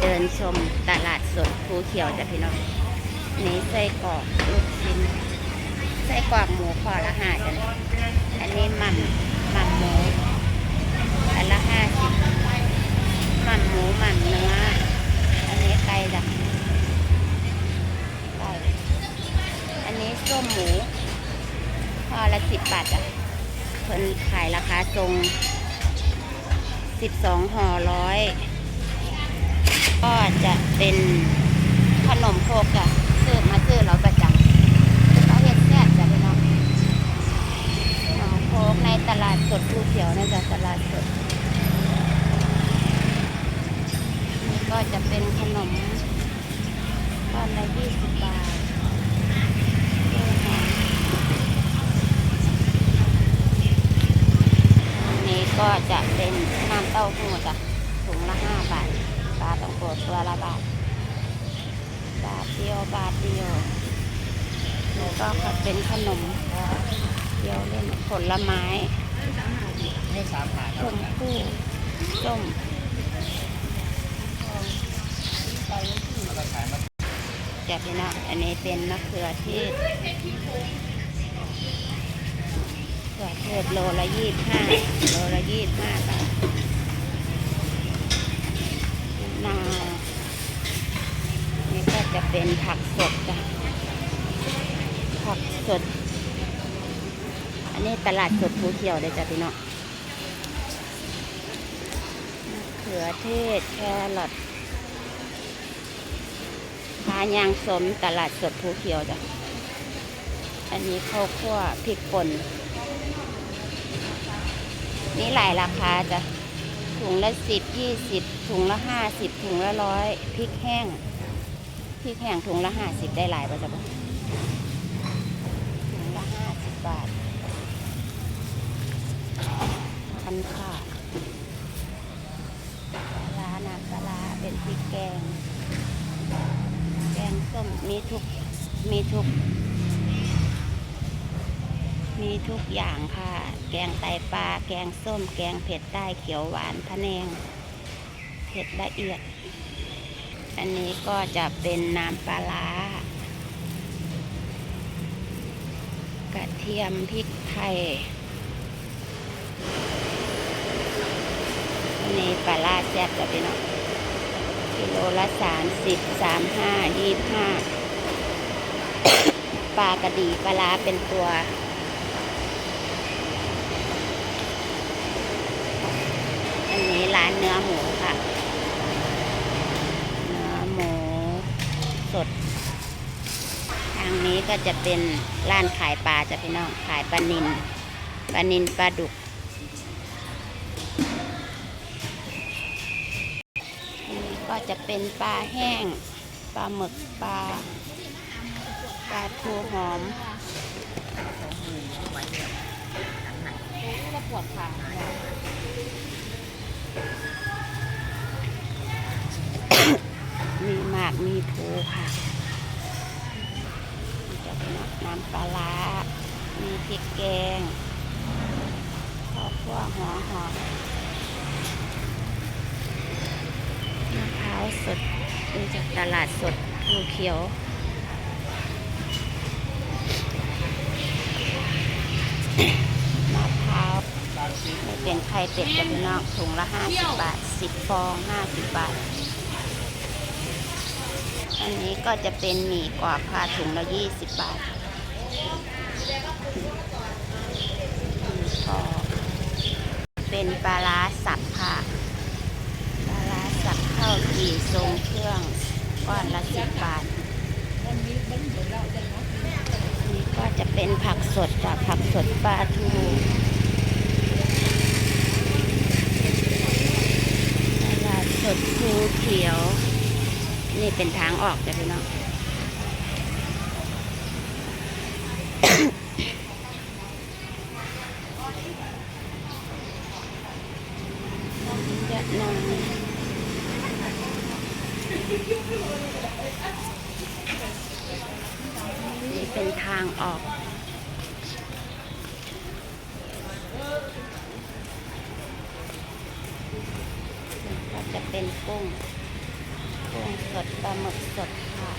เดินชมตลาดสดภูเขียวจ้ะพี่น้องนี่ไส้กรอกลูกชิ้นไส้กรอกหมูคอละห้าจ้ะอันนี้หม่ำหม่ำหมูอันละห้าสิบหม่ำหมูหม่ำเนื้ออันนี้ไก่จ้ะไก่อันนี้ส้มหมูคอละสิบบาทจ้ะเพิ่นขายราคาทรงสิบสองห่อร้อย ก็จะเป็นขนมโคกจ้ะซื้อมาซื้อเราประจำเขาเห็ดแซ่บจ้ะพี่น้องขนมโคกในตลาดสดภูเขียวนะจ๊ะตลาดสดนี่ก็จะเป็นขนมก้อนละยี่สิบบาทนนี้ก็จะเป็นน้ำเต้าหู้จ้ะถุงละห้าบาท ปลาต้องโกดตัวละบาทบาทเดียวบาทเดียวแล้วก็เป็นขนมเดียวเล่นผลไม้ไม่สามาชมพู่ส้มแล้วก็ขายมาจะเป็นนะอันนี้เป็นมะเขือเทศมะเขือเทศโลละยี่สิบห้าโลละยี่สิบห้าบาทนาวนี่ก็จะ เป็นผักสดจ้ะผักสด อันนี้ตลาดสดภูเขียวเลยจ้ะพี่น้องมะเขือเทศแครอทพายางสมตลาดสดภูเขียวจ้ะ อันนี้ข้าวคั่วพริกป่น นี่หลายราคาจ้ะ ถุงละสิบยี่สิบถุงละห้าสิบถุงละร้อยพริกแห้ง พริกแห้งถุงละห้าสิบได้หลายป่ะจ๊ะบ่ถุงละห้าสิบบาทพันค่ะปลาร้าน้ำปลาร้าเป็นพริกแกง แกงส้มมีทุก มีทุก มีทุกอย่างค่ะ แกงไตปลา แกงส้ม แกงเผ็ดใต้เขียวหวานพะแนง เผ็ดละเอียด อันนี้ก็จะเป็นน้ำปลาร้ากระเทียมพริกไทย อันนี้ปลาร้าแซ่บจ้ะพี่น้องกิโลละสามสิบสามห้ายี่ห้าปลากระดีปลาร้าเป็นตัวอันนี้ร้านเนื้อหมูค่ะ เนื้อหมูส ด ทางนี้ก็จะเป็นร้านขายปลาจะพี่น้องขายปลานินปลานินปลาดุกอันนี้ก็จะเป็นปลาแห้งปลาหมึกปลาปลาทูหอมปวดขามีหมากมีภูค่ะจะเป็นน้ำปลาร้ามีพริกแกงข้าวคั่วหัวหอมมะพร้าวสดดูจากตลาดสดภูเขียวมะพร้าวนี่เป็นไข่เป็ดกับพี่น้องถุงละห้าสิบบาทสิบฟองห้าสิบบาท อันนี้ก็จะเป็นหมี่กรอบค่ะถุงละยี่สิบบาทหมี่กรอเป็นปลาร้าสับค่ะ ปลาร้าสับข้าวจี่ทรงเครื่องก้อนละสิบบาทนี่ก็จะเป็นผักสดจากผักสดปลาทูตลาสดภูเขียว นี่เป็นทางออกจ้ะพี่น้องเยอะหน่อยนี่เป็นทางออกก็จะเป็นกุ้ง กุ้งสดปลาหมึกสดค่ะ